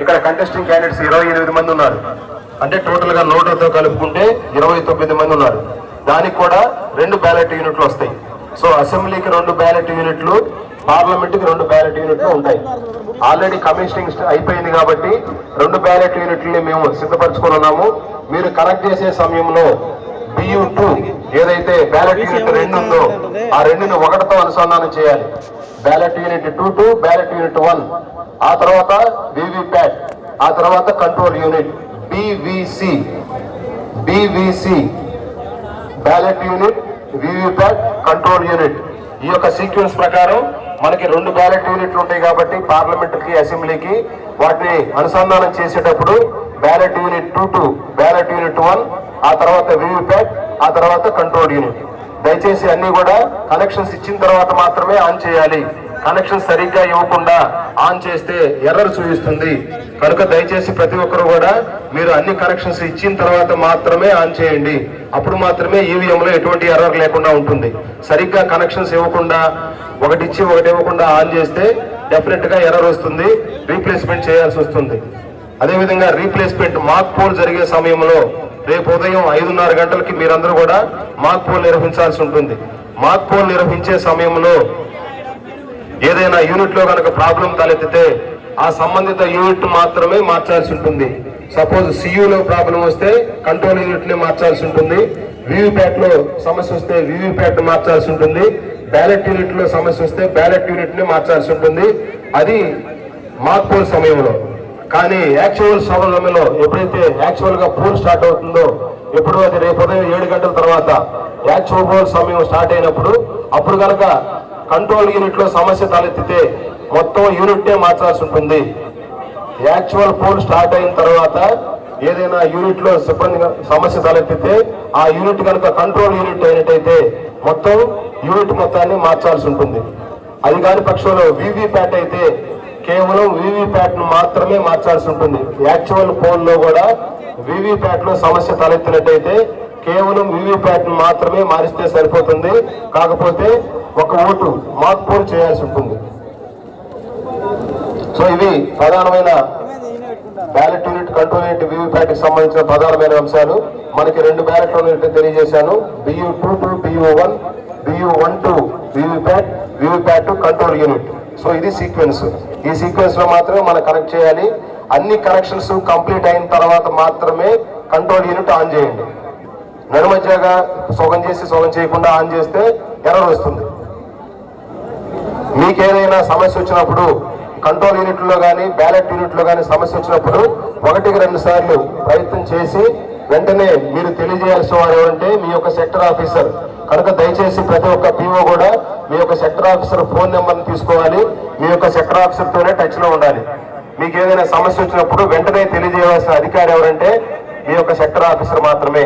ఇక్కడ contesting candidates ఇరవై ఎనిమిది మంది ఉన్నారు. అంటే టోటల్గా నోట్లతో కలుపుకుంటే ఇరవై తొమ్మిది మంది ఉన్నారు. దానికి కూడా రెండు బ్యాలెట్ యూనిట్లు వస్తాయి. సో అసెంబ్లీకి రెండు బ్యాలెట్ యూనిట్లు పార్లమెంట్కి రెండు బ్యాలెట్ యూనిట్లు ఉంటాయి. ఆల్రెడీ కమిషనింగ్ అయిపోయింది కాబట్టి రెండు బ్యాలెట్ యూనిట్లని మేము సిద్ధపరచుకున్నాము మీరు కనెక్ట్ చేసే సమయంలో బియ్యం టూ ఏదైతే బ్యాలెట్ యూనిట్ రెండు ఉందో ఆ రెండుని ఒకటితో అనుసంధానం చేయాలి. Ballot unit two to ballot unit one. ఆ తర్వాత వివిప్యాట్ ఆ తర్వాత control unit BVC. BVC. Ballot unit VVPAT control unit. ఈ యొక్క సీక్వెన్స్ ప్రకారం మనకి రెండు బ్యాలెట్ యూనిట్లు ఉంటాయి కాబట్టి పార్లమెంట్కి అసెంబ్లీకి వాటిని అనుసంధానం చేసేటప్పుడు ballot unit two to ballot unit one ఆ తర్వాత వివిప్యాట్ ఆ తర్వాత కంట్రోల్ యూనిట్. దయచేసి అన్ని కూడా కనెక్షన్స్ ఇచ్చిన తర్వాత మాత్రమే ఆన్ చేయాలి. కనెక్షన్ సరిగ్గా ఇవ్వకుండా ఆన్ చేస్తే ఎర్రర్ చూపిస్తుంది. కనుక దయచేసి ప్రతి ఒక్కరు కూడా మీరు అన్ని కనెక్షన్స్ ఇచ్చిన తర్వాత మాత్రమే ఆన్ చేయండి. అప్పుడు మాత్రమే ఈవీఎం లో ఎటువంటి ఎర్రర్ లేకుండా ఉంటుంది. సరిగ్గా కనెక్షన్స్ ఇవ్వకుండా ఒకటి ఇచ్చి ఒకటి ఇవ్వకుండా ఆన్ చేస్తే డెఫినెట్గా ఎర్రర్ వస్తుంది. రీప్లేస్మెంట్ చేయాల్సి వస్తుంది. అదేవిధంగా రీప్లేస్మెంట్ మాక్ పోల్ జరిగే సమయంలో రేపు ఉదయం ఐదున్నర గంటలకి మీరందరూ కూడా మాక్ పోల్ నిర్వహించాల్సి ఉంటుంది. మాక్ పోల్ నిర్వహించే సమయంలో ఏదైనా యూనిట్లో కనుక ప్రాబ్లం తలెత్తితే ఆ సంబంధిత యూనిట్ మాత్రమే మార్చాల్సి ఉంటుంది. సపోజ్ సియూలో ప్రాబ్లం వస్తే కంట్రోల్ యూనిట్ని మార్చాల్సి ఉంటుంది. వివిప్యాట్లో సమస్య వస్తే వీవీప్యాట్ మార్చాల్సి ఉంటుంది. బ్యాలెట్ యూనిట్లో సమస్య వస్తే బ్యాలెట్ యూనిట్ని మార్చాల్సి ఉంటుంది. అది మాక్ పోల్ సమయంలో. కానీ యాక్చువల్ సమయంలో ఎప్పుడైతే యాక్చువల్గా పోల్ స్టార్ట్ అవుతుందో ఎప్పుడు అది రేపు ఉదయం ఏడు గంటల తర్వాత యాక్చువల్ పోల్ సమయం స్టార్ట్ అయినప్పుడు అప్పుడు కనుక కంట్రోల్ యూనిట్లో సమస్య తలెత్తితే మొత్తం యూనిట్నే మార్చాల్సి ఉంటుంది. యాక్చువల్ పోల్ స్టార్ట్ అయిన తర్వాత ఏదైనా యూనిట్లో సిబ్బంది సమస్య తలెత్తితే ఆ యూనిట్ కనుక కంట్రోల్ యూనిట్ అయినట్టయితే మొత్తం యూనిట్ మొత్తాన్ని మార్చాల్సి ఉంటుంది. అది కాని పక్షంలో వివిప్యాట్ అయితే కేవలం వివిప్యాట్ను మాత్రమే మార్చాల్సి ఉంటుంది. యాక్చువల్ పోల్లో కూడా వివిప్యాట్లో సమస్య తలెత్తినట్టయితే కేవలం వివిప్యాట్ను మాత్రమే మారిస్తే సరిపోతుంది. కాకపోతే ఒక ఓటు మాక్ చేయాల్సి ఉంటుంది. సో ఇవి ప్రధానమైన బ్యాలెట్ యూనిట్ కంట్రోల్ యూనిట్ వివిప్యాట్కి సంబంధించిన ప్రధానమైన అంశాలు. మనకి రెండు బ్యాలెట్ యూనిట్ తెలియజేశాను. BU two to BU one BU one to VVPAT VVPAT to control unit. So ఇది సీక్వెన్స్ ఈ సీక్వెన్స్లో మాత్రమే మనం కనెక్ట్ చేయాలి. అన్ని కనెక్షన్స్ కంప్లీట్ అయిన తర్వాత మాత్రమే కంట్రోల్ యూనిట్ ఆన్ చేయండి. నడుమధ్యగా సొగం చేసి సొగం చేయకుండా ఆన్ చేస్తే ఎర్రర్ వస్తుంది. మీకేదైనా సమస్య వచ్చినప్పుడు కంట్రోల్ యూనిట్లో కానీ బ్యాలెట్ యూనిట్లో కానీ సమస్య వచ్చినప్పుడు ఒకటికి రెండు సార్లు ప్రయత్నం చేసి వెంటనే మీరు తెలియజేయాల్సిన వారు ఎవరంటే మీ యొక్క సెక్టర్ ఆఫీసర్. కనుక దయచేసి ప్రతి ఒక్క పీఓ కూడా మీ యొక్క సెక్టర్ ఆఫీసర్ ఫోన్ నెంబర్ని తీసుకోవాలి. మీ యొక్క సెక్టర్ ఆఫీసర్తోనే టచ్లో ఉండాలి. మీకు ఏదైనా సమస్య వచ్చినప్పుడు వెంటనే తెలియజేయవలసిన అధికారి ఎవరంటే మీ యొక్క సెక్టర్ ఆఫీసర్ మాత్రమే.